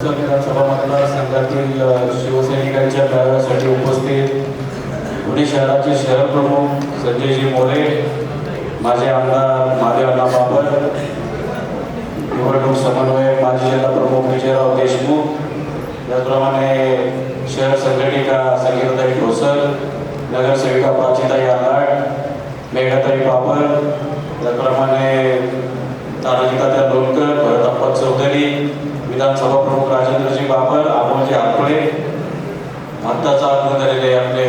विधानसभा मतदारसंघातील शिवसैनिकांच्या मेळाव्यासाठी उपस्थित पुणे शहराचे शहर प्रमुख संजयजी मोरे माझे आमदार महादेवअण्णा बाबर निवडणूक समन्वयक माजी जिल्हा प्रमुख विजयराव देशमुख त्याचप्रमाणे शहर संघटिका संगीताई ठोसर नगरसेविका प्राचीताई आलाड मेघाताई बाबर त्याचप्रमाणे तानाजीतात्या लोणकर भरतप्पा चौधरी विधानसभा प्रमुख राजेंद्रजी बाबर आमोजी आठवडे आत्ताचा आगमन झालेले आपले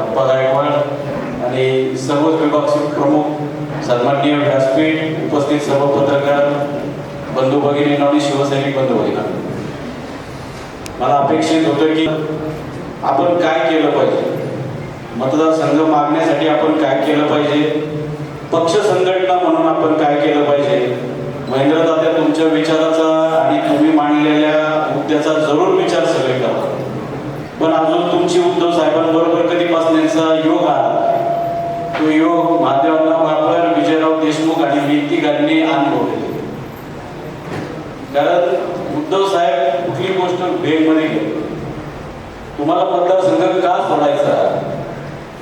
अप्पा गायकवाड आणि सर्वच विभाग प्रमुख सन्माननीय व्यासपीठ उपस्थित सर्व पत्रकार बंधू भगिनी आणि शिवसैनिक बंधू भगिना. मला अपेक्षित होतं की आपण काय केलं पाहिजे? मतदारसंघ मागण्यासाठी आपण काय केलं पाहिजे? पक्ष संघटना म्हणून आपण काय केलं पाहिजे? महेंद्र दादा तुमच्या विचाराचा याचा जरूर विचार सगळे करा. पण अजून तुमची उद्धव साहेबांबरोबर कधीपासून योग आला. तो योग महादेवांना बाबर विजयराव देशमुख आणि नीती तिघांनी अनुभवले कारण उद्धव साहेब कुठली गोष्ट वेगमध्ये घेतो तुम्हाला मतदारसंघ का सोडायचा?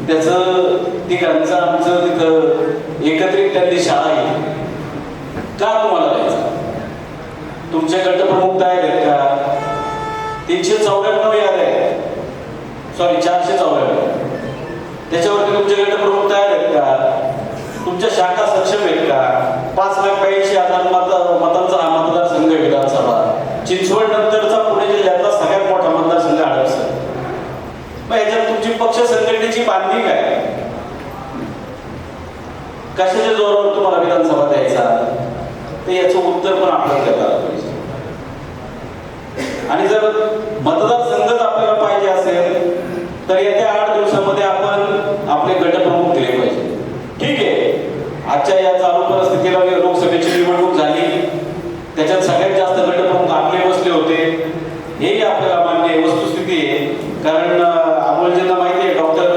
त्याचं तिघांचं आमचं तिथं एकत्रित त्यांनी शाळा आहे. का तुम्हाला जायचं तुमचे गटप्रमुख आहेत का? तीनशे चौऱ्याण्णव याद. आहे सॉरी चारशे चौऱ्याण्णव. त्याच्यावरती तुमच्याकडे प्रमुख तयार आहेत का? तुमच्या शाखा सक्षम आहेत का? पाच लाख ब्याऐंशी हजार मत मतांचा हा मतदारसंघ विधानसभा. चिंचवड नंतरचा पुणे जिल्ह्यातला सगळ्यात मोठा मतदारसंघ हडपसर मग याच्यात तुमची पक्ष संघटनेची बांधणी काय? कशाच्या जोरावर तुम्हाला विधानसभा द्यायचा? तर याचं उत्तर पण आपल्याला देता पाहिजे आणि जर मतदारसंघच आपल्याला पाहिजे असेल तर येत्या आठ दिवसामध्ये आपण आपले गटप्रमुख दिले पाहिजे. ठीक आहे. आजच्या या चालू परिस्थितीला लोकसभेची निवडणूक झाली. त्याच्यात सगळ्यात जास्त गटप्रमुख आपले बसले होते. हेही आपल्याला मान्य वस्तुस्थिती आहे. कारण अमोलजींना माहिती आहे डॉक्टर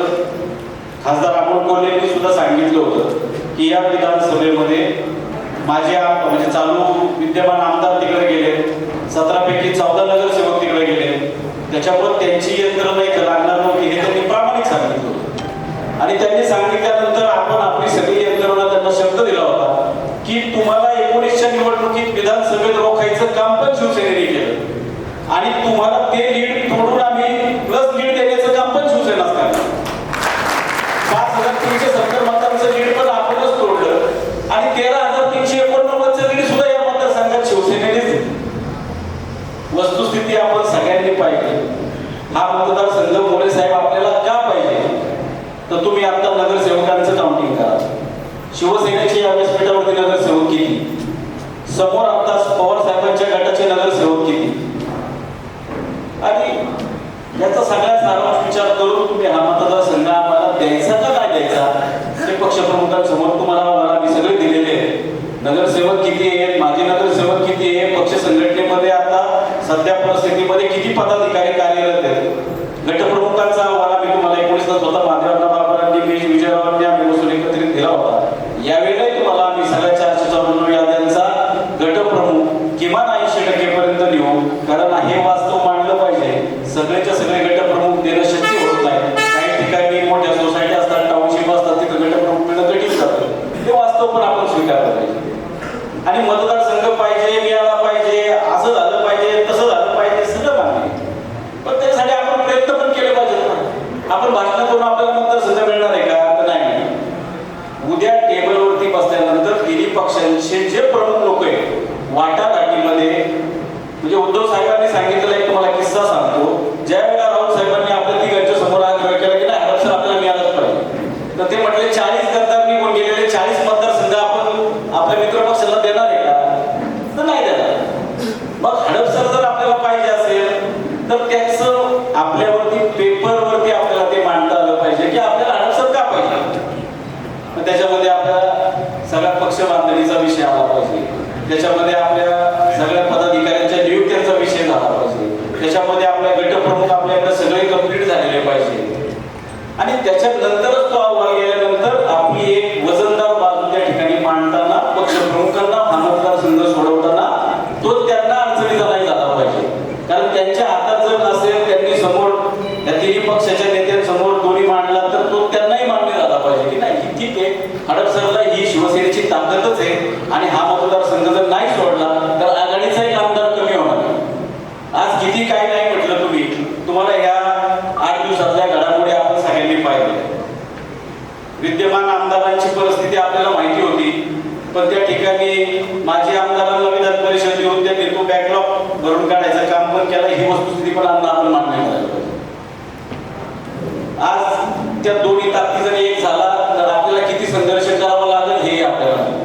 खासदार अमोल कोल्हेंनी सुद्धा सांगितलं होतं की या विधानसभेमध्ये माझे म्हणजे चालू विद्यमान आमदार तिकडे गेले. सतरापैकी चौदा नगरसेवक तिकडे गेले. त्याच्यावर त्यांची यंत्रणा इथं लागणार नव्हती हे त्यांनी प्रामाणिक सांगितलं होतं. आणि त्यांनी सांगितल्यानंतर आपण आपली सगळी यंत्रणा त्यांना शब्द दिला होता की तुम्हाला एकोणीसच्या निवडणुकीत विधानसभेत रोखायचं काम पण शिवसेनेने केलं. आणि तुम्हाला ते लीड तोडून आम्ही प्लस लीड देण्याचं काम पण शिवसेनाच करणार. पाच हजार तीनशे सत्तर मतांचं लीड पण आपणच तोडलं. आणि तेरा हजार तीनशे एकोणनव्वदचं लीड सुद्धा या मतदारसंघात शिवसेनेनेच दिलं. वस्तुस्थिती आपण सगळ्यांनी पाहिजे हा मतदारसंघ मोरे साहेब आपल्याला का पाहिजे तर तुम्ही आता नगरसेवकांचं काउंटिंग करा शिवसेनेचे या व्यासपीठावरती नगरसेवक किती समोर आता पवार साहेबांच्या गटाचे नगरसेवक किती आणि याचा सगळ्या सारांश विचार करून तुम्ही हा मतदारसंघ आम्हाला द्यायचा का काय द्यायचा? ते पक्षप्रमुखांसमोर तुम्हाला मला मी सगळे दिलेले नगरसेवक किती आहेत? माजी नगरसेवक किती आहे पक्ष संघटनेमध्ये आता सध्या परिस्थितीमध्ये किती पदाधिकारी कार्यरत आहेत? गटप्रमुखांचा वारा मी तुम्हाला एकोणीसला स्वतः माधवराव बाबरांनी मी विजयरावांनी आम्ही वसूल एकत्रित दिला होता. यावेळी तुम्हाला आम्ही सगळ्या चर्चेचा चौऱ्याण्णव याद्यांचा गटप्रमुख किमान ऐंशी टक्केपर्यंत नेऊ कारण हे वास्तव मांडलं पाहिजे. सगळेच्या सगळे गट देणं शक्य होत नाही काही ठिकाणी मोठ्या सोसायटी असतात टाउनशिप असतात तिथं गटप्रमुख मिळणं कठीण जातं ते वास्तव पण आपण स्वीकारलं पाहिजे आणि मतदारसंघ पाहिजे मिळाला पाहिजे असं झालं पाहिजे तसं झालं पाहिजे सगळं मान्य आहे. पण त्यासाठी आपण प्रयत्न पण केले पाहिजे ना आपण भाषण करून आपल्याला मतदारसंघ मिळणार आहे का तर नाही मिळणार. उद्या टेबलवरती बसल्यानंतर तिन्ही पक्षांचे जे प्रमुख लोक आहेत वाटाघाटीमध्ये म्हणजे उद्धव साहेबांनी सांगितलेला एक तुम्हाला किस्सा सांगतो ज्या वेळेला राऊत साहेबांनी आपल्या तिघांच्या समोर आग्रह केला की नाही आरक्षण आपल्याला मिळालंच पाहिजे तर ते म्हटले चाळीस गद्दार निघून गेलेले चाळीस मतदारसंघ आपण आपल्या मित्र पक्षाला देणार आहे का तर नाही देणार मग हडपसर जर आपल्याला पाहिजे असेल तर त्याचं आपल्यावरती पेपरवरती आपल्याला ते मांडता आलं पाहिजे की आपल्याला हडपसर का पाहिजे मग त्याच्यामध्ये आपल्या सगळ्या पक्ष बांधणीचा विषय आला पाहिजे त्याच्यामध्ये आपल्या सगळ्या पदाधिकाऱ्यांच्या नियुक्त्यांचा विषय झाला पाहिजे त्याच्यामध्ये आपल्या गटप्रमुख पण त्या ठिकाणी माजी आमदारांना विधान परिषद येऊन त्यांनी तो बॅकलॉग भरून काढायचं काम पण केलं. ही वस्तुस्थिती पण आमदार आपण मान्य करायला आज त्या दोन्ही ताकदी जर एक झाला तर आपल्याला किती संघर्ष करावा लागेल हे आपल्याला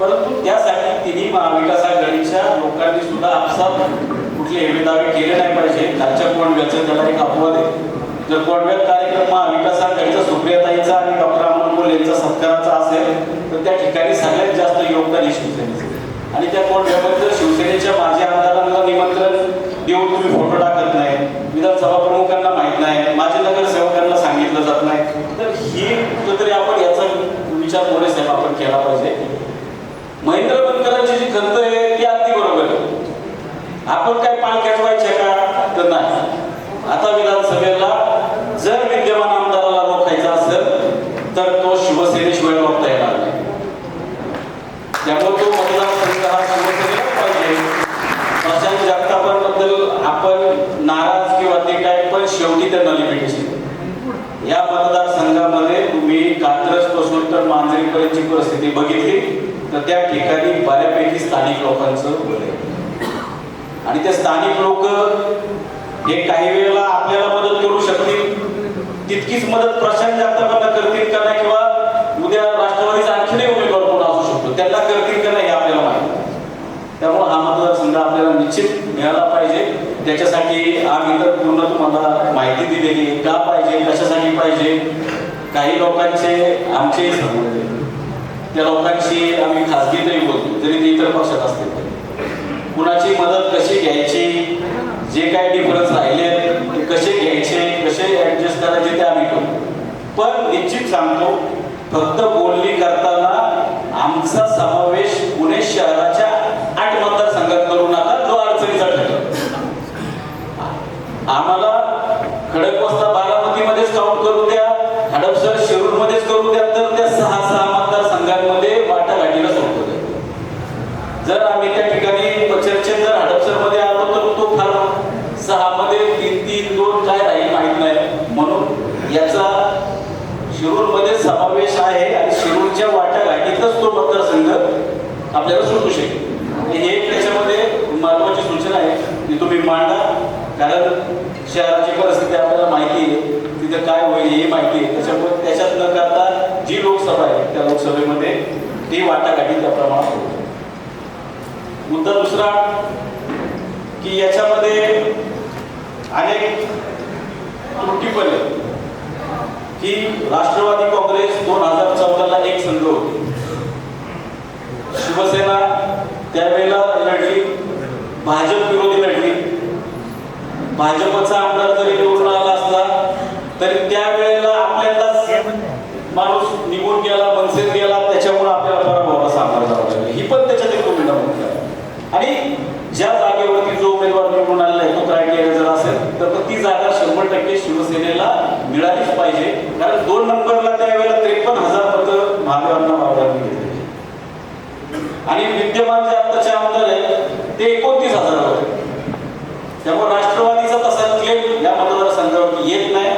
परंतु त्यासाठी तिन्ही महाविकास आघाडीच्या लोकांनी सुद्धा आपसात कुठले हेवे दावे केले नाही पाहिजे. खालच्या कोणव्याचं त्याला एक अपवाद आहे. जर कोणव्यात कार्यक्रम महाविकास आघाडीचा सुप्रियाताईचा आणि डॉक्टर अमोल यांचा सत्काराचा असेल तर त्या ठिकाणी सगळ्यात जास्त योगदान हे शिवसेनेचं आणि त्या कोणव्याबद्दल शिवसेनेच्या माजी आमदारांना निमंत्रण देऊन तुम्ही फोटो टाकत नाही विधानसभा प्रमुखांना माहीत नाही माजी नगरसेवकांना सांगितलं जात नाही तर ही कुठंतरी आपण याचा विचार मोरे साहेब आपण केला पाहिजे. महेंद्र बनकरांची जी खंत आहे ती अगदी बरोबर आहे. आपण काय पान व्हायच्या का? तर नाही. आता विधानसभेला जर विद्यमान आमदाराला रोखायचा असेल तर तो शिवसेनेशिवाय रोखता येणार नाही त्यामुळे तो मतदारसंघ हा शिवसेनेला पाहिजे प्रशांत जगतापांबद्दल आपण नाराज किंवा ते काय पण शेवटी त्यांना लिमिटेशन या मतदारसंघामध्ये तुम्ही कात्रजपासून तर परिस्थिती बघितली तर त्या ठिकाणी बऱ्यापैकी स्थानिक लोकांचं बल आहे. आणि ते स्थानिक लोक हे काही वेळेला आपल्याला मदत करू शकतील तितकीच मदत प्रशांत जगतापांना करतील का नाही किंवा उद्या राष्ट्रवादीचा आणखीनही उमेदवार कोण असू शकतो त्यांना करतील का नाही हे आपल्याला माहिती त्यामुळे हा मतदारसंघ आपल्याला निश्चित मिळाला पाहिजे. त्याच्यासाठी आम्ही तर पूर्ण तुम्हाला माहिती दिलेली का पाहिजे कशासाठी पाहिजे काही लोकांचे आमचेही त्या लोकांशी आम्ही खासगीतही बोलतो जरी ते इतर पक्षात असतील तरी. कुणाची मदत कशी घ्यायची जे काय डिफरन्स राहिले ते कसे घ्यायचे कसे ऍडजस्ट करायचे ते आम्ही करू पण निश्चित सांगतो फक्त बोलणी करताना आमचा समावेश पुणे शहराच्या आठ मतदारसंघात करू नका जो अडचणीचा ठरेल आम्हाला खडकवस्ता बारामतीमध्येच काउंट करू द्या हडपसर शिरूरमध्येच करू द्या तर त्या जर आम्ही त्या ठिकाणी चर्चेत जर हडपसरमध्ये आलो तर तो फार सहा मध्ये तीन तीन दोन काय राहील माहीत नाही. म्हणून याचा शिरूरमध्ये समावेश आहे आणि शिरूरच्या वाटाघाटीतच तो मतदारसंघ आपल्याला सुटू शकेल. हे एक त्याच्यामध्ये महत्वाची सूचना आहे. की तुम्ही मांडा. कारण शहराची परिस्थिती आपल्याला माहिती आहे. तिथं काय होईल हे माहिती आहे. त्याच्यामुळे त्याच्यात न करता जी लोकसभा आहे त्या लोकसभेमध्ये ती वाटाघाटी त्या प्रमाणात होते मुद्दा दुसरा की याच्यामध्ये अनेक त्रुटी पण की राष्ट्रवादी काँग्रेस दोन हजार चौदाला एक संघ होती. शिवसेना त्यावेळेला लढली भाजप विरोधी लढली. भाजपचा आमदार जरी निवडून आला असला तरी त्यावेळेला आपल्याला माणूस निघून गेला मनसेत गेला त्याच्यामुळे आपल्याला पराभवाला सामोरं जावं लागलं ही पण त्याच्यात एक तुम्ही नमूद करा आणि ज्या जागेवरती जो उमेदवार निवडून आलेला आहे तो क्रायटेरिया जर असेल तर ती जागा शंभर टक्के शिवसेनेला मिळालीच पाहिजे. कारण दोन नंबरला त्यावेळेला त्रेपन्न हजार मतं महादेवांना बाबरांनी घेतली आणि विद्यमान जे आत्ताचे आमदार आहेत ते एकोणतीस हजार होते त्यामुळे राष्ट्रवादीचा तसा क्लेम या मतदारसंघावरती येत नाही.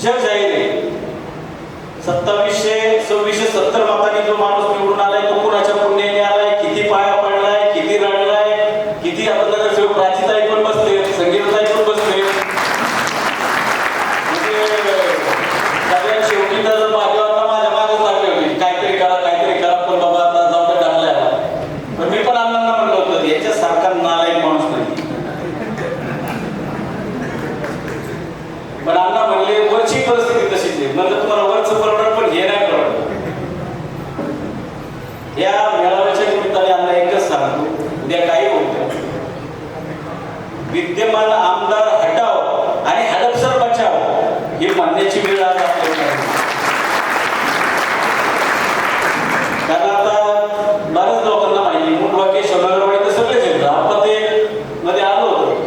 जग जाहीर आहे सत्तावीसशे सव्वीसशे सत्तर मतांनी जो माणूस निवडून आलाय तो कुणाच्या पुण्याने आलाय किती पाया पडलाय किती रडलाय किती आता नगरसेवक प्राचीताई पण बसते संगीताताई पण बसते म्हणजे सगळ्यात शेवटी तर भाजपाला माझ्या मागच लागले होते काहीतरी करा काहीतरी करा पण बाबा आता जाऊ दे टाकलाय पण मी पण अण्णांना म्हणलं होतं याच्यासारखा नालायक माणूस नाही पण अण्णा म्हणले वरची परिस्थिती तुम्हाला वरचं परवडत पण हे नाही परवडत. या मेळाव्याच्या निमित्ताने आम्हाला एकच सांगतो उद्या काही होत विद्यमान आमदार हटाव आणि हडपसर बचाव ही मानण्याची वेळ आता आपल्याला आहे. कारण आता बऱ्याच लोकांना माहिती मुंडवाके शोनगरवाडी तर सगळेच आहेत आपण ते मध्ये आलो होतो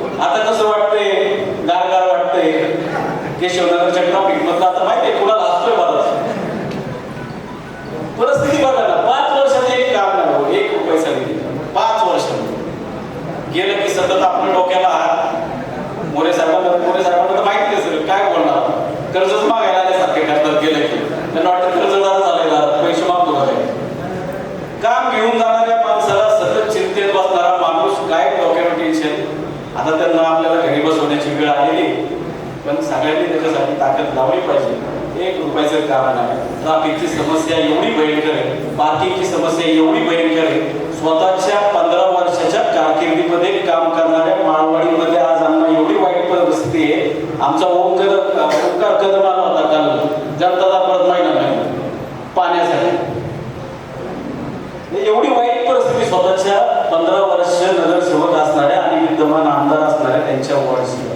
सतत आपल्या डोक्याला हात मोरे साहेबांना मोरे साहेबांना तर माहिती असेल काय बोलणार कर्जच मागायला आल्यासारखे करतात गेले की त्यांना वाटतं कर्जदार झालेला पैसे मागतो का काय काम घेऊन जाणाऱ्या माणसाला सतत चिंतेत बसणारा माणूस काय डोक्यावर टेन्शन आता त्यांना आपल्याला घरी बसवण्याची वेळ आलेली पण सगळ्यांनी त्याच्यासाठी ताकद लावली पाहिजे. एक रुपयाचं कारण नाही. ट्राफिकची समस्या एवढी भयंकर आहे. पार्किंगची समस्या एवढी भयंकर आहे. स्वतःच्या पंधरा वर्षाच्या कारकिर्दीमध्ये काम करणाऱ्या माळवाडीमध्ये आज आम्हाला एवढी वाईट परिस्थिती आहे. आमचा ओंकार ओंकार कदम आला होता काल. जनता परत महिना नाही. पाण्यासाठी. म्हणजे एवढी वाईट परिस्थिती स्वतःच्या पंधरा वर्ष नगरसेवक असणाऱ्या आणि विद्यमान आमदार असणाऱ्या त्यांच्या वॉर्डशी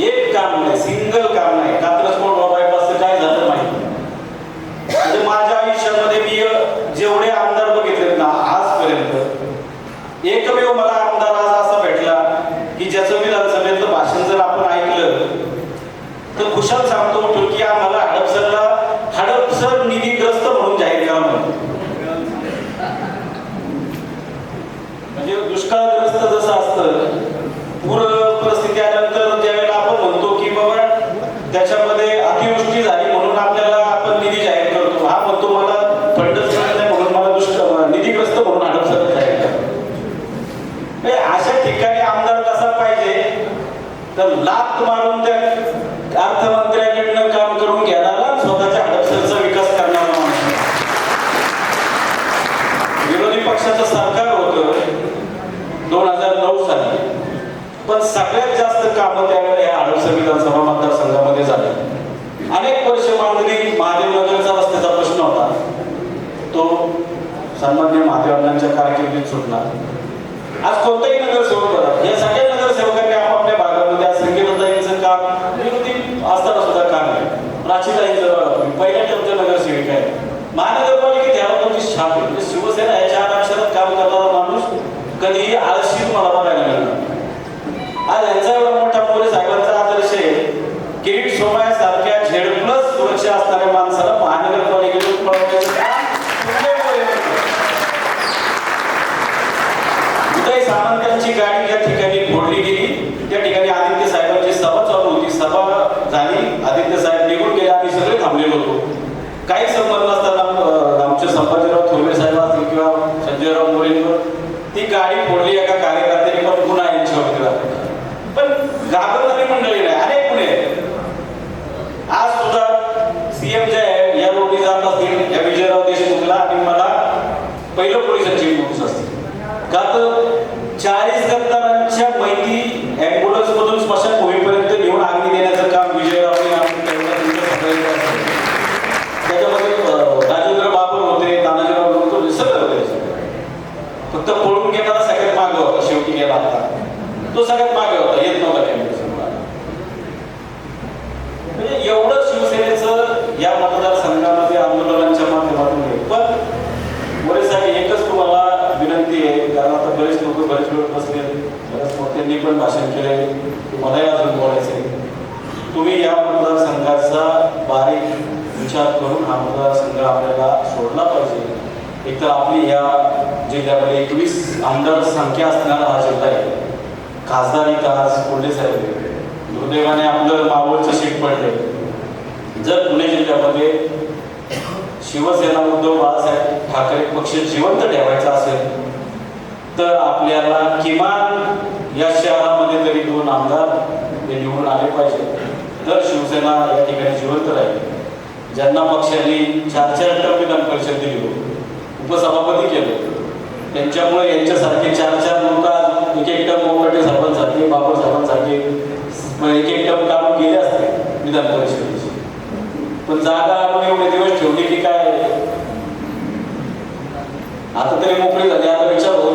एक काम नाही सिंगल काम नाही कात्रजकोट बायपासचं काय झालं माहिती म्हणजे माझ्या आयुष्यामध्ये मी जेवढे आमदार बघितलेत ना आजपर्यंत एकमेव मला आमदार आज असा भेटला की ज्याचं विधानसभेतलं भाषण जर आपण ऐकलं तर खुशाल सांगतो उठून की आम्हाला हडपसरला हडपसर निधीग्रस्त म्हणून जाहीर करा म्हणतो म्हणजे दुष्काळग्रस्त जसं असतं पूर परिस्थिती आल्यानंतर ज्यावेळेला आपण म्हणतो की बाबा त्याच्यामध्ये अतिवृष्टी झाली म्हणून आपल्याला आपण निधी जाहीर करतो हा म्हणतो मला फंडच मिळत नाही म्हणून मला दुष्काळ निधीग्रस्त म्हणून हडपसर जाहीर करा म्हणजे अशा ठिकाणी आमदार कसा पाहिजे तर लात मारून त्या अर्थमंत्र्याकडनं काम करून घेणारा स्वतःच्या हडपसरचा विकास करणारा माणूस विरोधी पक्षाचं सरकार होतं दोन हजार नऊ साली पण सगळ्यात जास्त कामं त्यावेळेला या हडपसर विधानसभा मतदारसंघामध्ये झाले. अनेक वर्ष मांडली महादेव नगरचा रस्त्याचा प्रश्न होता. तो सन्मान्य महादेव अण्णांच्या कारकिर्दीत सुटला. आज कोणताही नगरसेवक बघा या सगळ्या नगरसेवकांनी आपापल्या भागामध्ये आज संगीताईंचं काम विरोधी असताना सुद्धा काम आहे प्राचीताईंचं पहिल्या टर्मच्या नगरसेविका आहे. महानगरपालिकेत ह्या तुमची छाप आहे? म्हणजे शिवसेना याच्या अक्षरात काम करणारा माणूस कधीही आळशी मला बघायला आज यांचा एवढा मोठा पोलीस साहेबांचा आदर्श आहे किरीट सोमया सारख्या झेड प्लस सुरक्षा असणाऱ्या माणसाला महानगरपालिकेतून उदय सामंत यांची गाडी या ठिकाणी फोडली गेली त्या ठिकाणी आदित्य साहेबांची सभा चालू होती. सभा झाली. आदित्य साहेब निघून गेले. आम्ही सगळे थांबलेलो होतो. काही संबंध नसताना आमचे संभाजीराव थोरवे साहेब असतील किंवा संजयराव मोरेंवर. ती गाडी फोडली एका कार्यकर्त्याने पण पुन्हा यांच्यावरती राहते पण घाबरणारी मंडळी नाही अनेक पुणे आहेत. आज सुद्धा सीएम जे आहे या रोडनी जात असतील या विजयराव देशमुखला आणि मला पहिलं पोलिसांची नोटीस असते का तर चाळीस गद्दारांच्या माहिती ॲम्ब्युलन्स मधून स्मशानभूमीपर्यंत नेऊन आगनी देण्याचं काम विजयरावने आम्ही केलं तुमच्या सगळ्यांचं असतं. त्याच्यामध्ये अं, राजेंद्र बाबर होते तानाजीराव होते सगळं होते फक्त पळून घेणारा सगळ्यात मागे होता शेवटी गेला आता तो सगळ्यात मागे होता येत नव्हता कॅमेरा म्हणजे एवढं शिवसेनेचं या मतदारसंघामध्ये आंदोलनांच्या माध्यमातून आहे पण मोरे साहेब एकच तुम्हाला विनंती आहे कारण आता बरेच लोक बरेच वेळ बसले बऱ्याच मोठ्यांनी पण भाषण केले मलाही अजून बोलायचं आहे तुम्ही या मतदारसंघाचा बारीक विचार करून हा मतदारसंघ आपल्याला सोडला पाहिजे. एक तर आपली या जिल्ह्यामध्ये एकवीस आमदार संख्या असणारा हा जिल्हा आहे. खासदार इथं आज कोल्हे साहेब दुर्दैवाने आपलं मावळचं शीट पडले जर पुणे जिल्ह्यामध्ये शिवसेना उद्धव बाळासाहेब ठाकरे पक्ष जिवंत ठेवायचा असेल तर आपल्याला किमान या शहरामध्ये तरी दोन आमदार ते निवडून आले पाहिजे. तर शिवसेना या ठिकाणी जिवंत राहील. ज्यांना पक्षांनी चार चार टर्म विधान परिषद दिली होती उपसभापती केलं त्यांच्यामुळे यांच्यासारखे चार चार लोक एक एक टर्म मोकटे साहेबांसारखे बाबर साहेबांसारखे एक एक टर्म काम केले असते विधान परिषदेची. पण जागा आपण एवढे दिवस ठेवली की काय? आता तरी मोकळी झाली. आता विचार हो,